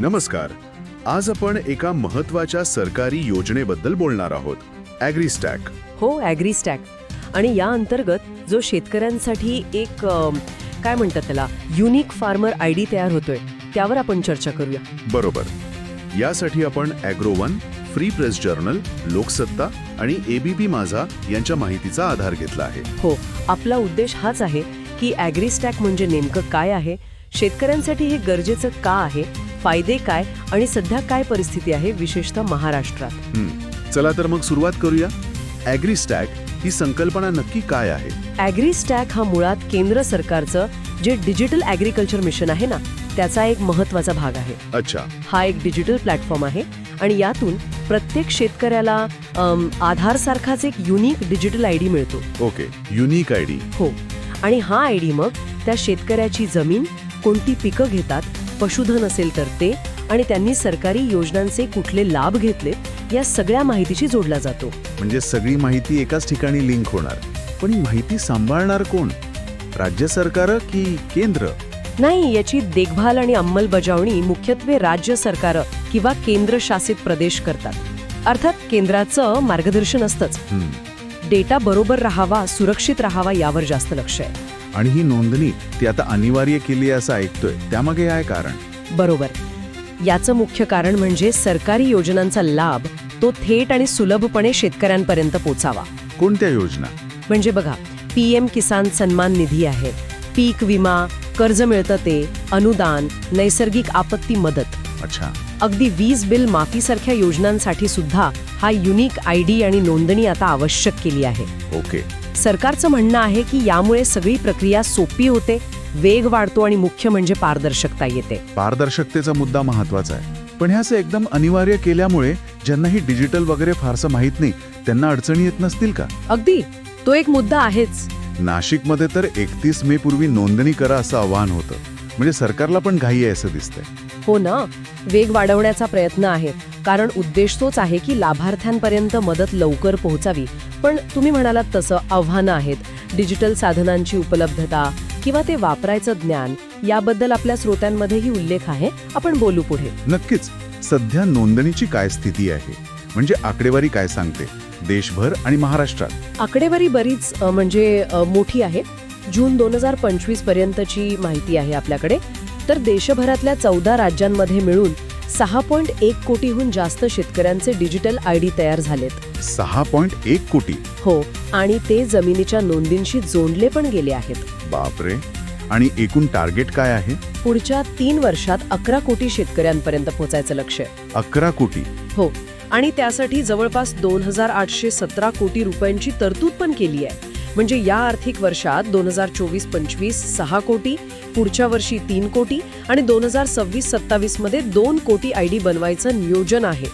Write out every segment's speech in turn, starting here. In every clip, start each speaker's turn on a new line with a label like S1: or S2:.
S1: नमस्कार. आज आपण एका महत्त्वाच्या सरकारी योजनेबद्दल बोलणार आहोत. ॲग्रीस्टॅक
S2: हो ॲग्रीस्टॅक आणि या अंतर्गत जो शेतकऱ्यांसाठी एक काय म्हणतात त्याला? युनिक फार्मर आय डी तयार होतोय त्यावर आपण चर्चा करूया.
S1: बरोबर. यासाठी आपण agro one free press journal Loksatta आणि एबीपी माझा यांच्या माहितीचा आधार घेतला आहे.
S2: हो आपला उद्देश हाच आहे की ॲग्रीस्टॅक म्हणजे नेमकं काय आहे? शेतकऱ्यांसाठी हे गरजेचं का आहे? फायदे काय आणि सध्या काय परिस्थिती आहे विशेषतः महाराष्ट्रात?
S1: चला तर मग सुरुवात करूया. ॲग्रीस्टॅक ही संकल्पना नक्की काय आहे?
S2: ॲग्रीस्टॅक हा मुळात केंद्र सरकारचं जे डिजिटल ॲग्रिकल्चर मिशन आहे ना त्याचा एक महत्त्वाचा भाग आहे.
S1: अच्छा.
S2: हा एक डिजिटल प्लॅटफॉर्म आहे आणि यातून प्रत्येक शेतकऱ्याला अम, आधारसारखाच एक युनिक डिजिटल आय डी मिळतो.
S1: ओके. Unique I D.
S2: हो. आणि हा आय डी मग त्या शेतकऱ्याची जमीन कोणती पिकं घेतात पशुधन असेल तर ते आणि त्यांनी सरकारी योजनांचे कुठले लाभ घेतले या सगळ्या माहितीशी जोडला जातो.
S1: म्हणजे सगळी माहिती एकाच ठिकाणी लिंक होणार. पण ही माहिती सांभाळणार कोण? राज्य सरकार की केंद्र?
S2: नाही याची देखभाल आणि अंमलबजावणी मुख्यत्वे राज्य सरकारं किंवा केंद्रशासित प्रदेश करतात. अर्थात केंद्राचं मार्गदर्शन असतंच. डेटा बरोबर राहावा सुरक्षित राहावा यावर जास्त लक्ष आहे.
S1: आणि ही नोंदणी ती आता अनिवार्य केली असं ऐकतोय. त्यामागे आहे कारण?
S2: बरोबर. याचं मुख्य कारण म्हणजे सरकारी योजनांचा लाभ तो थेट आणि सुलभपणे शेतकऱ्यांपर्यंत पोचावा.
S1: कोणत्या योजना?
S2: म्हणजे बघा पी एम किसान सन्मान निधी आहे. पीक विमा कर्ज मिळतं ते अनुदान नैसर्गिक आपत्ती मदत.
S1: अच्छा.
S2: अगदी वीज बिल माफीसारख्या योजनांसाठी सुद्धा हा युनिक आय डी आणि नोंदणी आता आवश्यक केली आहे.
S1: ओके.
S2: सरकारचं म्हणणं आहे की यामुळे सगळी प्रक्रिया सोपी होते वेग वाढतो आणि मुख्य म्हणजे पारदर्शकता येते.
S1: पारदर्शकतेचा मुद्दा महत्त्वाचा आहे. पण ह्याचं एकदम अनिवार्य केल्यामुळे ज्यांना ही डिजिटल वगैरे फारसं माहीत नाही त्यांना अडचणी येत नसतील का?
S2: अगदी. तो एक मुद्दा आहेच.
S1: नाशिकमध्ये तर एकतीस मे पूर्वी नोंदणी करा असं आवाहन होतं. म्हणजे सरकारला पण घाई आहे असं दिसतंय.
S2: हो ना. वेग वाढवण्याचा प्रयत्न आहे. कारण उद्देश तोच आहे की लाभार्थ्यांपर्यंत मदत लवकर पोहोचावी. पण तुम्ही म्हणालात तसं आव्हानं आहेत. डिजिटल साधनांची उपलब्धता किंवा ते वापरायचं ज्ञान याबद्दल आपल्या श्रोत्यांमध्येही उल्लेख आहे. आपण बोलू पुढे.
S1: नक्कीच. सध्या नोंदणीची काय स्थिती आहे? म्हणजे आकडेवारी काय सांगते? देशभर आणि महाराष्ट्रात?
S2: आकडेवारी बरीच म्हणजे मोठी आहे. जून दोन हजार पंचवीस पर्यंतची माहिती आहे आपल्याकडे. तर देशभरातल्या चौदा राज्यांमध्ये मिळून सहा पॉईंट एक कोटीहून जास्त शेतकऱ्यांचे डिजिटल आय डी तयार झालेत.
S1: सहा पॉइंट एक कोटी.
S2: हो आणि ते जमिनीच्या नोंदींशी जोडले पण गेले आहेत.
S1: बापरे. आणि एकूण टार्गेट काय आहे?
S2: पुढच्या तीन वर्षात अकरा कोटी शेतकऱ्यांपर्यंत पोहोचायचं लक्ष आहे.
S1: अकरा कोटी.
S2: हो आणि त्यासाठी जवळपास दोन हजार आठशे सतरा कोटी रुपयांची तरतूद पण केली आहे. म्हणजे या आर्थिक वर्षात दोन हजार चोवीस पंचवीस सहा कोटी पुढच्या वर्षी तीन कोटी आणि दोन हजार सव्वीस सत्तावीसमध्ये दोन कोटी आय डी बनवायचं नियोजन आहे.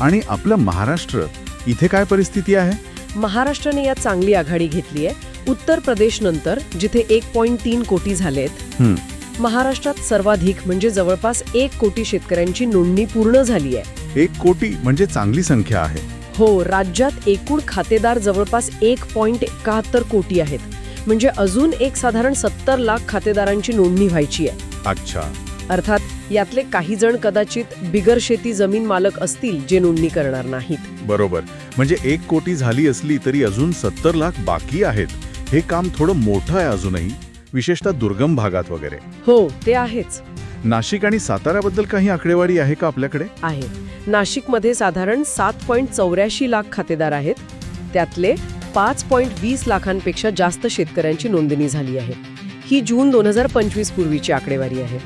S1: आणि आपलं महाराष्ट्र इथे काय परिस्थिती आहे?
S2: महाराष्ट्राने यात चांगली आघाडी घेतली आहे. उत्तर प्रदेश नंतर जिथे एक पॉईंट तीन कोटी झालेत महाराष्ट्रात सर्वाधिक म्हणजे जवळपास एक कोटी शेतकऱ्यांची नोंदणी पूर्ण झाली आहे.
S1: एक कोटी म्हणजे चांगली संख्या आहे.
S2: हो राज्यात एकूण खातेदार जवळपास एक पॉइंट एकाहत्तर कोटी आहेत. म्हणजे अजून एक साधारण सत्तर लाख खातेदारांची नोंदणी व्हायची आहे.
S1: अच्छा.
S2: अर्थात यातले काही जण कदाचित बिगर शेती जमीन मालक असतील जे नोंदणी करणार नाहीत.
S1: बरोबर. म्हणजे एक कोटी झाली असली तरी अजून सत्तर लाख बाकी आहेत. हे काम थोडं मोठं आहे अजूनही विशेषतः दुर्गम भागात वगैरे.
S2: हो ते आहेच.
S1: नाशिक आणि साताऱ्याबद्दल काही आकडेवारी आहे का आपल्याकडे?
S2: आहे. नाशिकमध्ये साधारण सात पॉईंट चौऱ्याऐंशी लाख खातेदार आहेत. त्यातले पाच पॉईंट वीस लाखांपेक्षा जास्त शेतकऱ्यांची नोंदणी झाली आहे. ही जून दोन हजार पंचवीस पूर्वीची आकडेवारी आहे.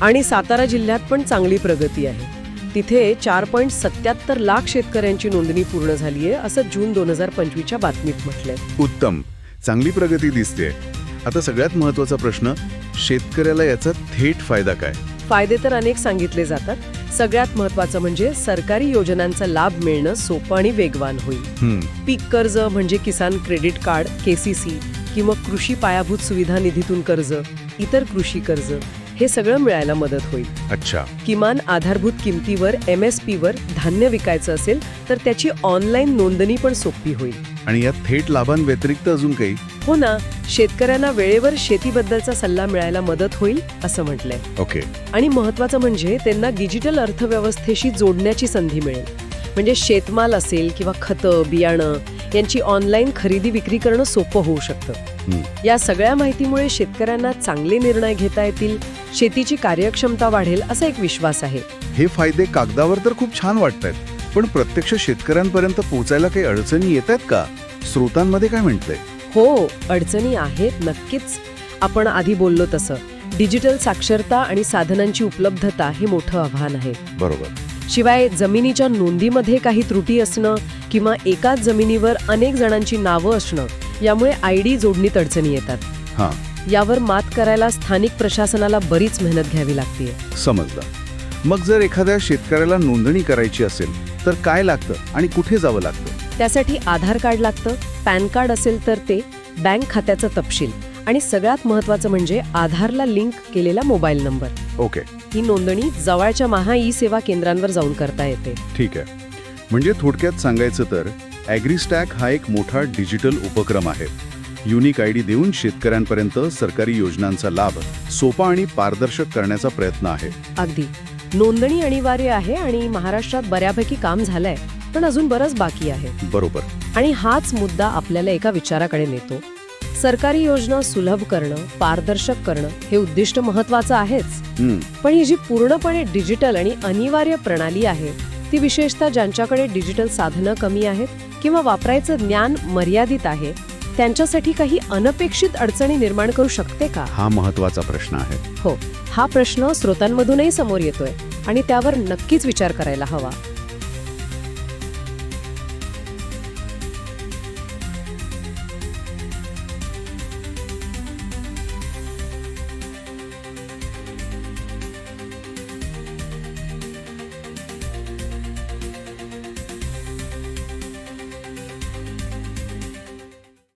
S2: आणि सातारा जिल्ह्यात पण चांगली प्रगती आहे. तिथे चार पॉईंट सत्याहत्तर लाख शेतकऱ्यांची नोंदणी पूर्ण झाली आहे असं जून दोन हजार पंचवीसच्या बातमीत म्हटलंय.
S1: उत्तम. चांगली प्रगती दिसते आता सगळ्यात महत्त्वाचा प्रश्न शेतकऱ्याला याचा थेट फायदा काय?
S2: फायदे तर अनेक सांगितले जातात. सगळ्यात महत्वाचं म्हणजे सरकारी योजनांचा लाभ मिळणं सोपं आणि वेगवान होईल. पीक कर्ज म्हणजे किसान क्रेडिट कार्ड केसीसी किंवा कृषी पायाभूत सुविधा निधीतून कर्ज इतर कृषी कर्ज हे सगळं मिळायला मदत होईल.
S1: अच्छा.
S2: किमान आधारभूत किमतीवर एम एस वर धान्य विकायचं असेल तर त्याची ऑनलाईन नोंदणी पण सोपी होईल.
S1: आणि या थेट लाभांव्यतिरिक्त अजून काही?
S2: हो ना. शेतकऱ्यांना वेळेवर शेतीबद्दलचा सल्ला मिळायला मदत होईल असं म्हटलंय.
S1: ओके.
S2: आणि महत्वाचं म्हणजे त्यांना डिजिटल अर्थव्यवस्थेशी जोडण्याची संधी मिळेल. म्हणजे शेतमाल असेल किंवा खतं बियाणं यांची ऑनलाईन खरेदी विक्री करणं सोपं होऊ शकतं. या सगळ्या माहितीमुळे शेतकऱ्यांना चांगले निर्णय घेता येतील शेतीची कार्यक्षमता वाढेल असा एक विश्वास आहे.
S1: हे फायदे कागदावर तर खूप छान वाटत आहेत पण प्रत्यक्ष शेतकऱ्यांपर्यंत पोहोचायला काही अडचणी येत आहेत का? स्रोतांमध्ये काय म्हटलंय?
S2: हो अडचणी आहेत नक्कीच. आपण आधी बोललो तसं. डिजिटल साक्षरता आणि साधनांची उपलब्धता हे मोठं आव्हान आहे.
S1: बरोबर.
S2: शिवाय जमिनीच्या नोंदीमध्ये काही त्रुटी असणं किंवा एकाच जमिनीवर अनेक जणांची नावं असणं यामुळे आय डी जोडणीत अडचणी येतात. यावर मात करायला स्थानिक प्रशासनाला बरीच मेहनत घ्यावी लागते
S1: समजलं. मग जर एखाद्या शेतकऱ्याला नोंदणी करायची असेल तर काय लागतं आणि कुठे जावं लागतं?
S2: त्यासाठी आधार कार्ड लागतं पॅन कार्ड असेल तर ते बँक खात्याचा तपशील आणि सगळ्यात महत्वाचं म्हणजे आधारला लिंक केलेला मोबाईल नंबर.
S1: ओके.
S2: ही नोंदणी जवळच्या महा ई सेवा केंद्रांवर जाऊन करता येते.
S1: ठीक आहे. म्हणजे थोडक्यात सांगायचं तर ॲग्रीस्टॅक हा एक मोठा डिजिटल उपक्रम आहे. युनिक आय डी देऊन शेतकऱ्यांपर्यंत सरकारी योजनांचा लाभ सोपा आणि पारदर्शक करण्याचा प्रयत्न आहे.
S2: अगदी. नोंदणी अनिवार्य आहे आणि महाराष्ट्रात बऱ्यापैकी काम झालंय पण अजून बरंच बाकी आहे.
S1: बरोबर.
S2: आणि हाच मुद्दा आपल्याला एका विचाराकडे नेतो. सरकारी योजना सुलभ करणं पारदर्शक करणं हे उद्दिष्ट महत्वाचं आहेच. पण ही जी पूर्णपणे डिजिटल आणि अनिवार्य प्रणाली आहे ती विशेषतः ज्यांच्याकडे डिजिटल साधनं कमी आहेत किंवा वापरायचं ज्ञान मर्यादित आहे त्यांच्यासाठी काही अनपेक्षित अडचणी निर्माण करू शकते का?
S1: हा महत्त्वाचा प्रश्न आहे.
S2: हो हा प्रश्न स्रोतांमधूनही समोर येतोय आणि त्यावर नक्कीच विचार करायला हवा.